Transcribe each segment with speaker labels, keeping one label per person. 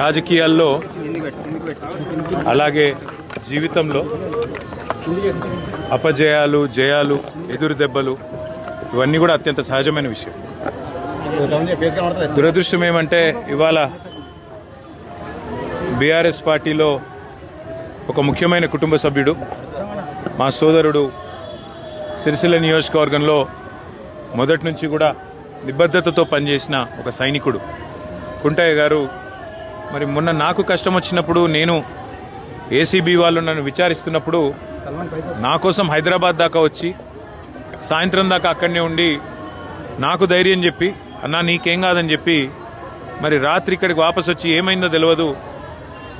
Speaker 1: రాజకీయాల్లో అలాగే జీవితంలో అపజయాలు జయాలు ఎదురు దెబ్బలు ఇవన్నీ కూడా అత్యంత సహజమైన విషయం. దురదృష్టం ఏమంటే ఇవాళ బీఆర్ఎస్ పార్టీలో ఒక ముఖ్యమైన కుటుంబ సభ్యుడు మా సోదరుడు సిరిసిల్ల నియోజకవర్గంలో మొదటి నుంచి కూడా నిబద్ధతతో పనిచేసిన ఒక సైనికుడు. కుంటయ్య గారు మరి మొన్న నాకు కష్టం వచ్చినప్పుడు నేను ఏసీబీ వాళ్ళు నన్ను విచారిస్తున్నప్పుడు నా కోసం హైదరాబాద్ దాకా వచ్చి సాయంత్రం దాకా అక్కడనే ఉండి నాకు ధైర్యం చెప్పి అన్నా నీకేం కాదని చెప్పి మరి రాత్రి ఇక్కడికి వాపస్ వచ్చి ఏమైందో తెలియదు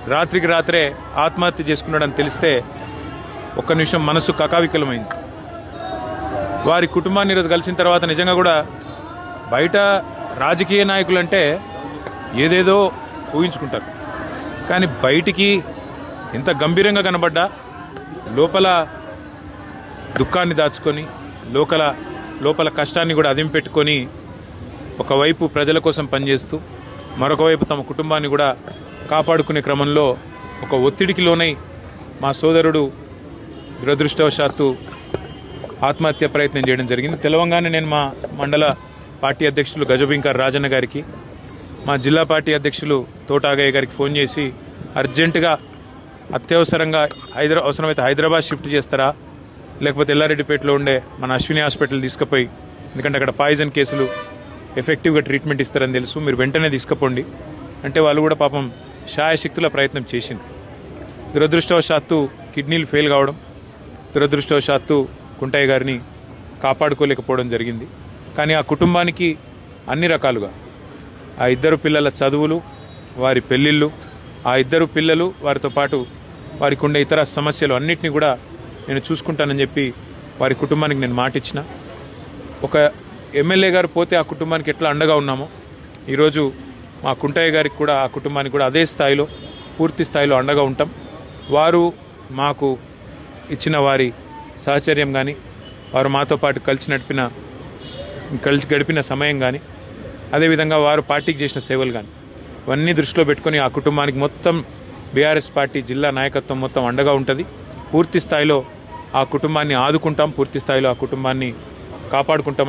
Speaker 1: రాత్రికి రాత్రే ఆత్మహత్య చేసుకున్నాడని తెలిస్తే ఒక్క నిమిషం మనసు కకావికలమైంది. వారి కుటుంబాన్ని ఈరోజు కలిసిన తర్వాత నిజంగా కూడా బయట రాజకీయ నాయకులు అంటే ఏదేదో ఊహించుకుంటారు. కానీ బయటికి ఎంత గంభీరంగా కనబడ్డా లోపల దుఃఖాన్ని దాచుకొని లోకల లోపల కష్టాన్ని కూడా అదింపెట్టుకొని ఒకవైపు ప్రజల కోసం పనిచేస్తూ మరొక వైపు తమ కుటుంబాన్ని కూడా కాపాడుకునే క్రమంలో ఒక ఒత్తిడికి లోనై మా సోదరుడు దురదృష్టవశాత్తు ఆత్మహత్య ప్రయత్నం చేయడం జరిగింది. తెలవంగానే నేను మా మండల పార్టీ అధ్యక్షులు గజబింకర్ రాజన్న గారికి మా జిల్లా పార్టీ అధ్యక్షులు తోటాగయ్య గారికి ఫోన్ చేసి అర్జెంటుగా అత్యవసరంగా హైదరా అవసరమైతే హైదరాబాద్ షిఫ్ట్ చేస్తారా? లేకపోతే ఎల్లారెడ్డిపేటలో ఉండే మన అశ్విని హాస్పిటల్ తీసుకుపోయి ఎందుకంటే అక్కడ పాయిజన్ కేసులు ఎఫెక్టివ్గా ట్రీట్మెంట్ ఇస్తారని తెలుసు మీరు వెంటనే తీసుకుపోండి. అంటే వాళ్ళు కూడా పాపం శాయశక్తుల ప్రయత్నం చేసింది దురదృష్టవశాత్తు కిడ్నీలు ఫెయిల్ కావడం దురదృష్టవశాత్తు కుంటయ్య గారిని కాపాడుకోలేకపోవడం జరిగింది. కానీ ఆ కుటుంబానికి అన్ని రకాలుగా ఆ ఇద్దరు పిల్లల చదువులు వారి పెళ్ళిళ్ళు ఆ ఇద్దరు పిల్లలు వారితో పాటు వారికి ఉండే ఇతర సమస్యలు అన్నింటినీ కూడా నేను చూసుకుంటానని చెప్పి వారి కుటుంబానికి నేను మాటిచ్చిన. ఒక ఎమ్మెల్యే గారు పోతే ఆ కుటుంబానికి ఎట్లా అండగా ఉన్నామో ఈరోజు మా కుంటయ్య గారికి కూడా ఆ కుటుంబానికి కూడా అదే స్థాయిలో పూర్తి స్థాయిలో అండగా ఉంటాం. వారు మాకు ఇచ్చిన వారి సహచర్యం కానీ వారు మాతో పాటు కలిసి నడిపిన కలిసి గడిపిన సమయం కానీ అదేవిధంగా వారు పార్టీకి చేసిన సేవలు కానీ ఇవన్నీ దృష్టిలో పెట్టుకొని ఆ కుటుంబానికి మొత్తం బీఆర్ఎస్ పార్టీ జిల్లా నాయకత్వం మొత్తం అండగా ఉంటుంది. పూర్తి స్థాయిలో ఆ కుటుంబాన్ని ఆదుకుంటాం పూర్తి స్థాయిలో ఆ కుటుంబాన్ని కాపాడుకుంటాం